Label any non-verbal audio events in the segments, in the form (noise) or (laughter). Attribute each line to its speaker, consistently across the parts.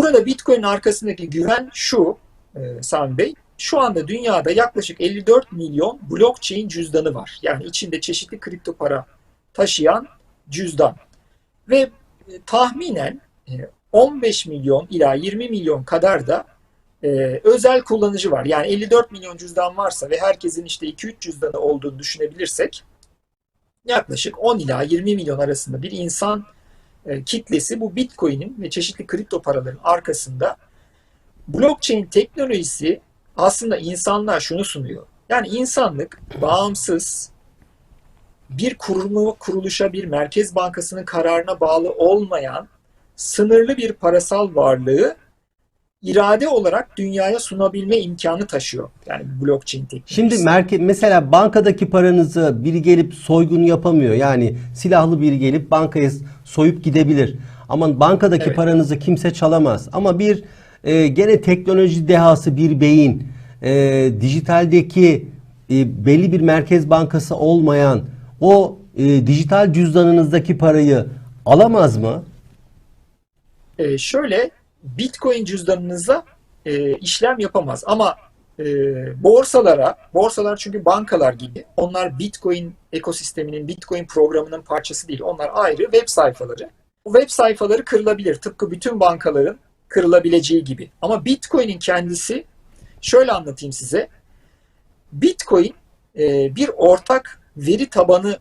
Speaker 1: Burada Bitcoin'in arkasındaki güven şu e, Sami Bey. Şu anda dünyada yaklaşık 54 milyon blockchain cüzdanı var. Yani içinde çeşitli kripto para taşıyan cüzdan. Ve e, tahminen e, 15 milyon ila 20 milyon kadar da e, özel kullanıcı var. Yani 54 milyon cüzdan varsa ve herkesin işte 2-3 cüzdanı olduğunu düşünebilirsek yaklaşık 10 ila 20 milyon arasında bir insan e, kitlesi bu Bitcoin'in ve çeşitli kripto paraların arkasında blockchain teknolojisi aslında insanlar şunu sunuyor. Yani insanlık bağımsız bir kurumu, kuruluşa, bir merkez bankasının kararına bağlı olmayan sınırlı bir parasal varlığı irade olarak dünyaya sunabilme imkanı taşıyor. Yani blockchain teknolojisi.
Speaker 2: Şimdi merke mesela bankadaki paranızı biri gelip soygun yapamıyor. Yani silahlı biri gelip bankaya soyup gidebilir. Ama bankadaki
Speaker 1: Evet.
Speaker 2: paranızı kimse çalamaz. Ama bir e, gene teknoloji dehası bir beyin e, dijitaldeki e, belli bir merkez bankası olmayan o e, dijital cüzdanınızdaki parayı alamaz mı?
Speaker 1: Ee, şöyle Bitcoin cüzdanınıza e, işlem yapamaz ama e, borsalara, borsalar çünkü bankalar gibi onlar Bitcoin ekosisteminin, Bitcoin programının parçası değil. Onlar ayrı web sayfaları. Bu web sayfaları kırılabilir. Tıpkı bütün bankaların kırılabileceği gibi. Ama Bitcoin'in kendisi şöyle anlatayım size. Bitcoin e, bir ortak veri tabanı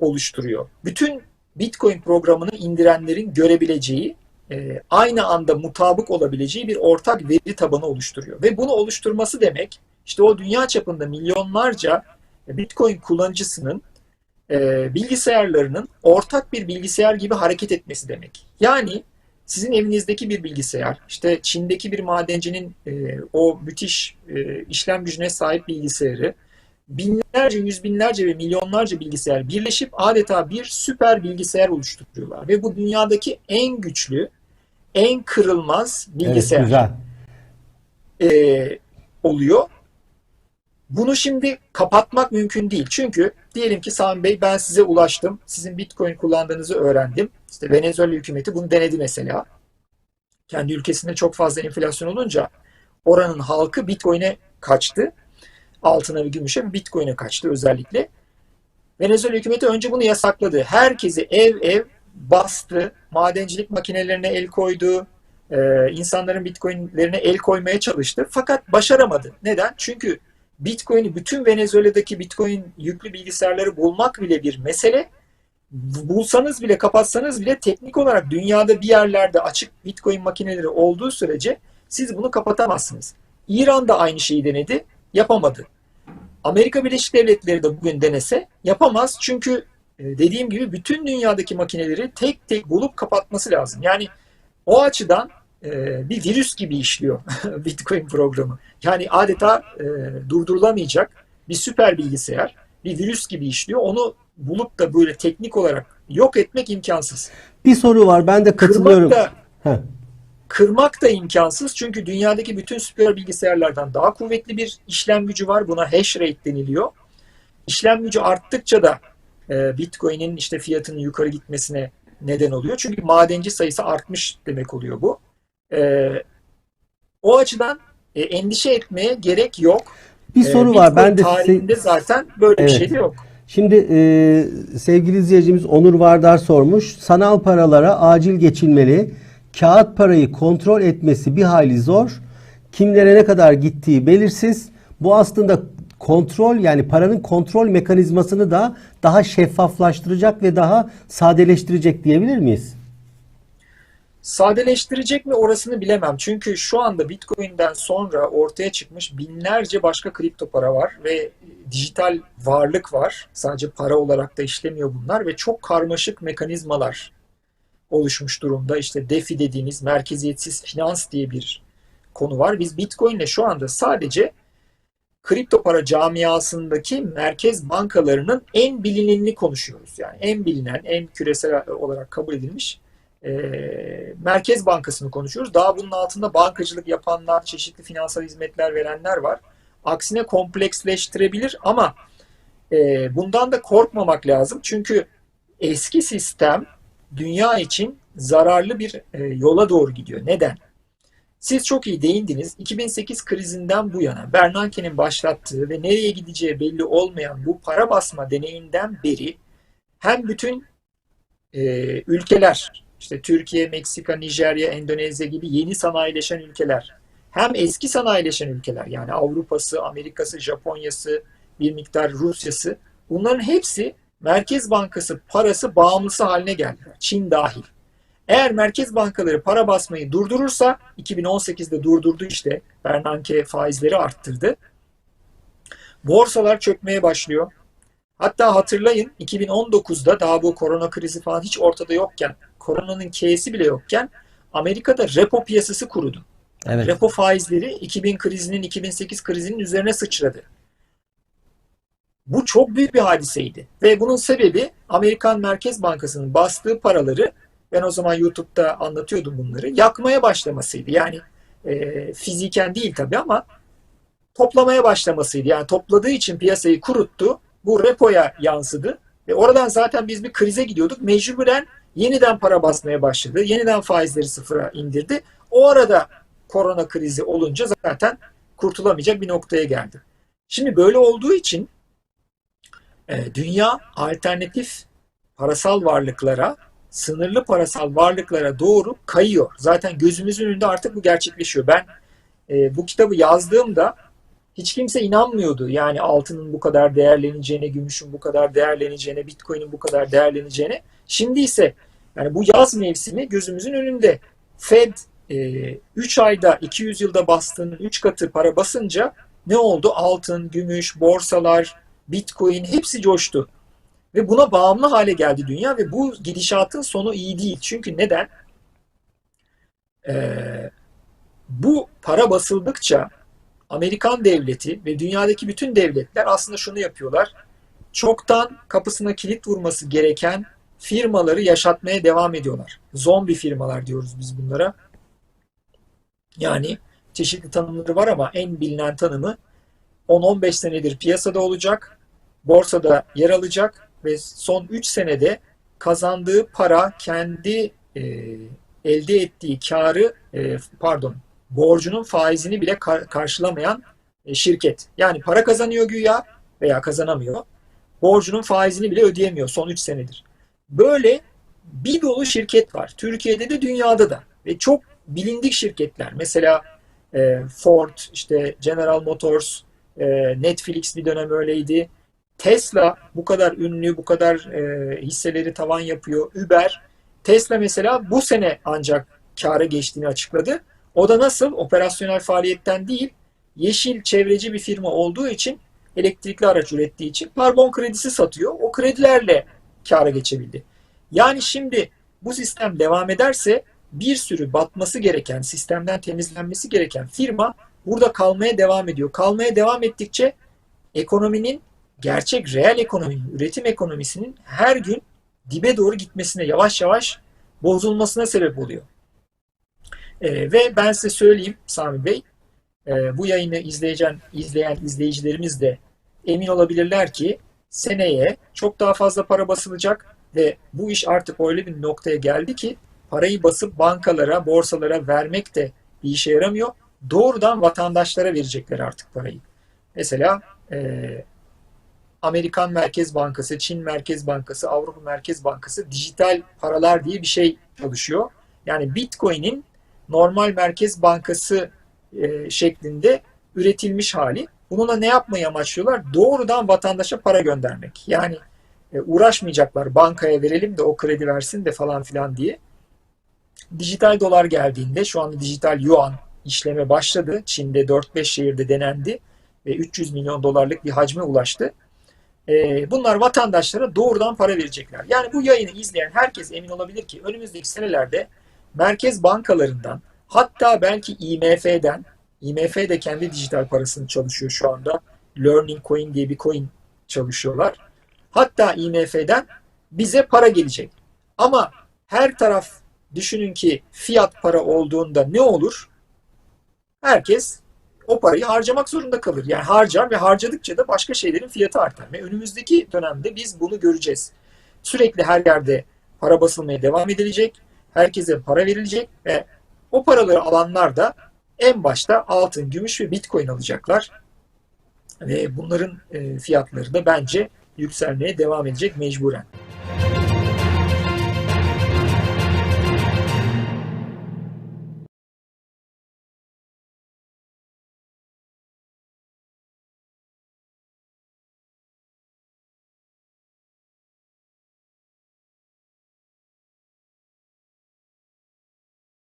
Speaker 1: oluşturuyor. Bütün Bitcoin programını indirenlerin görebileceği e, aynı anda mutabık olabileceği bir ortak veri tabanı oluşturuyor. Ve bunu oluşturması demek işte o dünya çapında milyonlarca Bitcoin kullanıcısının e, bilgisayarlarının ortak bir bilgisayar gibi hareket etmesi demek. Yani sizin evinizdeki bir bilgisayar, işte Çin'deki bir madencinin e, o müthiş işlem gücüne sahip bilgisayarı, binlerce, yüz binlerce ve milyonlarca bilgisayar birleşip adeta bir süper bilgisayar oluşturuyorlar. Ve bu dünyadaki en güçlü, en kırılmaz bilgisayar
Speaker 2: Evet, güzel.
Speaker 1: e, oluyor. Bunu şimdi kapatmak mümkün değil. Çünkü diyelim ki Sami Bey ben size ulaştım. Sizin Bitcoin kullandığınızı öğrendim. İşte Venezuela hükümeti bunu denedi mesela. Kendi ülkesinde çok fazla enflasyon olunca oranın halkı Bitcoin'e kaçtı. Altına ve gümüşe Bitcoin'e kaçtı özellikle. Venezuela hükümeti önce bunu yasakladı. Herkesi ev ev bastı. Madencilik makinelerine el koydu. Ee, insanların Bitcoin'lerine el koymaya çalıştı. Fakat başaramadı. Neden? Çünkü Bitcoin'i bütün Venezuela'daki Bitcoin yüklü bilgisayarları bulmak bile bir mesele. Bulsanız bile kapatsanız bile teknik olarak dünyada bir yerlerde açık Bitcoin makineleri olduğu sürece siz bunu kapatamazsınız. İran da aynı şeyi denedi, yapamadı. Amerika Birleşik Devletleri de bugün denese yapamaz. Çünkü e, dediğim gibi bütün dünyadaki makineleri tek tek bulup kapatması lazım. Yani o açıdan e, bir virüs gibi işliyor (laughs) Bitcoin programı. Yani adeta e, durdurulamayacak bir süper bilgisayar bir virüs gibi işliyor. Onu bulup da böyle teknik olarak yok etmek imkansız.
Speaker 2: Bir soru var. Ben de katılıyorum.
Speaker 1: Kırmak da
Speaker 2: Heh.
Speaker 1: kırmak da imkansız. Çünkü dünyadaki bütün süper bilgisayarlardan daha kuvvetli bir işlem gücü var. Buna hash rate deniliyor. İşlem gücü arttıkça da e, Bitcoin'in işte fiyatının yukarı gitmesine neden oluyor. Çünkü madenci sayısı artmış demek oluyor bu. E, o açıdan e, endişe etmeye gerek yok.
Speaker 2: Bir
Speaker 1: E,
Speaker 2: soru var. Ben de
Speaker 1: tarihinde zaten böyle
Speaker 2: Evet.
Speaker 1: bir şey de yok.
Speaker 2: Şimdi e, sevgili izleyicimiz Onur Vardar sormuş. Sanal paralara acil geçilmeli. Kağıt parayı kontrol etmesi bir hayli zor. Kimlere ne kadar gittiği belirsiz. Bu aslında kontrol yani paranın kontrol mekanizmasını da daha şeffaflaştıracak ve daha sadeleştirecek diyebilir miyiz?
Speaker 1: Sadeleştirecek mi orasını bilemem. Çünkü şu anda Bitcoin'den sonra ortaya çıkmış binlerce başka kripto para var ve dijital varlık var. Sadece para olarak da işlemiyor bunlar ve çok karmaşık mekanizmalar oluşmuş durumda. İşte DeFi dediğiniz merkeziyetsiz finans diye bir konu var. Biz Bitcoin'le şu anda sadece kripto para camiasındaki merkez bankalarının en bilinenini konuşuyoruz. Yani en bilinen, en küresel olarak kabul edilmiş e, Merkez Bankası'nı konuşuyoruz. Daha bunun altında bankacılık yapanlar, çeşitli finansal hizmetler verenler var. Aksine kompleksleştirebilir ama e, bundan da korkmamak lazım. Çünkü eski sistem dünya için zararlı bir e, yola doğru gidiyor. Neden? Siz çok iyi değindiniz. 2008 krizinden bu yana Bernanke'nin başlattığı ve nereye gideceği belli olmayan bu para basma deneyinden beri hem bütün e, ülkeler, işte Türkiye, Meksika, Nijerya, Endonezya gibi yeni sanayileşen ülkeler, hem eski sanayileşen ülkeler yani Avrupa'sı, Amerika'sı, Japonya'sı, bir miktar Rusya'sı bunların hepsi Merkez Bankası parası bağımlısı haline geldiler. Çin dahil. Eğer merkez bankaları para basmayı durdurursa 2018'de durdurdu işte Bernanke faizleri arttırdı. Borsalar çökmeye başlıyor. Hatta hatırlayın 2019'da daha bu korona krizi falan hiç ortada yokken, koronanın K'si bile yokken Amerika'da repo piyasası kurudu.
Speaker 2: Evet.
Speaker 1: Repo faizleri 2000 krizinin 2008 krizinin üzerine sıçradı. Bu çok büyük bir hadiseydi. Ve bunun sebebi Amerikan Merkez Bankası'nın bastığı paraları ben o zaman YouTube'da anlatıyordum bunları. Yakmaya başlamasıydı. Yani e, fiziken değil tabii ama toplamaya başlamasıydı. Yani topladığı için piyasayı kuruttu. Bu repoya yansıdı. Ve oradan zaten biz bir krize gidiyorduk. Mecburen yeniden para basmaya başladı. Yeniden faizleri sıfıra indirdi. O arada korona krizi olunca zaten kurtulamayacak bir noktaya geldi. Şimdi böyle olduğu için e, dünya alternatif parasal varlıklara, sınırlı parasal varlıklara doğru kayıyor. Zaten gözümüzün önünde artık bu gerçekleşiyor. Ben e, bu kitabı yazdığımda hiç kimse inanmıyordu. Yani altının bu kadar değerleneceğine, gümüşün bu kadar değerleneceğine, bitcoin'in bu kadar değerleneceğine. Şimdi ise yani bu yaz mevsimi gözümüzün önünde. Fed 3 ayda 200 yılda bastığının 3 katı para basınca ne oldu? Altın, gümüş, borsalar, bitcoin hepsi coştu. Ve buna bağımlı hale geldi dünya ve bu gidişatın sonu iyi değil. Çünkü neden? Ee, bu para basıldıkça Amerikan devleti ve dünyadaki bütün devletler aslında şunu yapıyorlar. Çoktan kapısına kilit vurması gereken firmaları yaşatmaya devam ediyorlar. Zombi firmalar diyoruz biz bunlara. Yani çeşitli tanımları var ama en bilinen tanımı 10-15 senedir piyasada olacak, borsada yer alacak ve son 3 senede kazandığı para kendi e, elde ettiği karı e, pardon borcunun faizini bile kar- karşılamayan e, şirket. Yani para kazanıyor güya veya kazanamıyor. Borcunun faizini bile ödeyemiyor son 3 senedir. Böyle bir dolu şirket var. Türkiye'de de dünyada da. Ve çok bilindik şirketler. Mesela e, Ford, işte General Motors, e, Netflix bir dönem öyleydi. Tesla bu kadar ünlü, bu kadar e, hisseleri tavan yapıyor. Uber. Tesla mesela bu sene ancak kâra geçtiğini açıkladı. O da nasıl? Operasyonel faaliyetten değil, yeşil çevreci bir firma olduğu için elektrikli araç ürettiği için karbon kredisi satıyor. O kredilerle kâra geçebildi. Yani şimdi bu sistem devam ederse bir sürü batması gereken, sistemden temizlenmesi gereken firma burada kalmaya devam ediyor. Kalmaya devam ettikçe ekonominin gerçek reel ekonominin, üretim ekonomisinin her gün dibe doğru gitmesine, yavaş yavaş bozulmasına sebep oluyor. Ee, ve ben size söyleyeyim Sami Bey, e, bu yayını izleyen, izleyen izleyicilerimiz de emin olabilirler ki seneye çok daha fazla para basılacak ve bu iş artık öyle bir noktaya geldi ki parayı basıp bankalara, borsalara vermek de bir işe yaramıyor. Doğrudan vatandaşlara verecekler artık parayı. Mesela e, Amerikan Merkez Bankası, Çin Merkez Bankası, Avrupa Merkez Bankası dijital paralar diye bir şey çalışıyor. Yani Bitcoin'in normal Merkez Bankası e, şeklinde üretilmiş hali. Bununla ne yapmayı amaçlıyorlar? Doğrudan vatandaşa para göndermek. Yani e, uğraşmayacaklar bankaya verelim de o kredi versin de falan filan diye. Dijital dolar geldiğinde şu anda dijital yuan işleme başladı. Çin'de 4-5 şehirde denendi ve 300 milyon dolarlık bir hacme ulaştı. E, bunlar vatandaşlara doğrudan para verecekler. Yani bu yayını izleyen herkes emin olabilir ki önümüzdeki senelerde merkez bankalarından hatta belki IMF'den IMF de kendi dijital parasını çalışıyor şu anda. Learning Coin diye bir coin çalışıyorlar. Hatta IMF'den bize para gelecek. Ama her taraf düşünün ki fiyat para olduğunda ne olur? Herkes o parayı harcamak zorunda kalır. Yani harcar ve harcadıkça da başka şeylerin fiyatı artar. Ve önümüzdeki dönemde biz bunu göreceğiz. Sürekli her yerde para basılmaya devam edilecek. Herkese para verilecek ve o paraları alanlar da en başta altın, gümüş ve bitcoin alacaklar. Ve bunların e, fiyatları da bence yükselmeye devam edecek mecburen.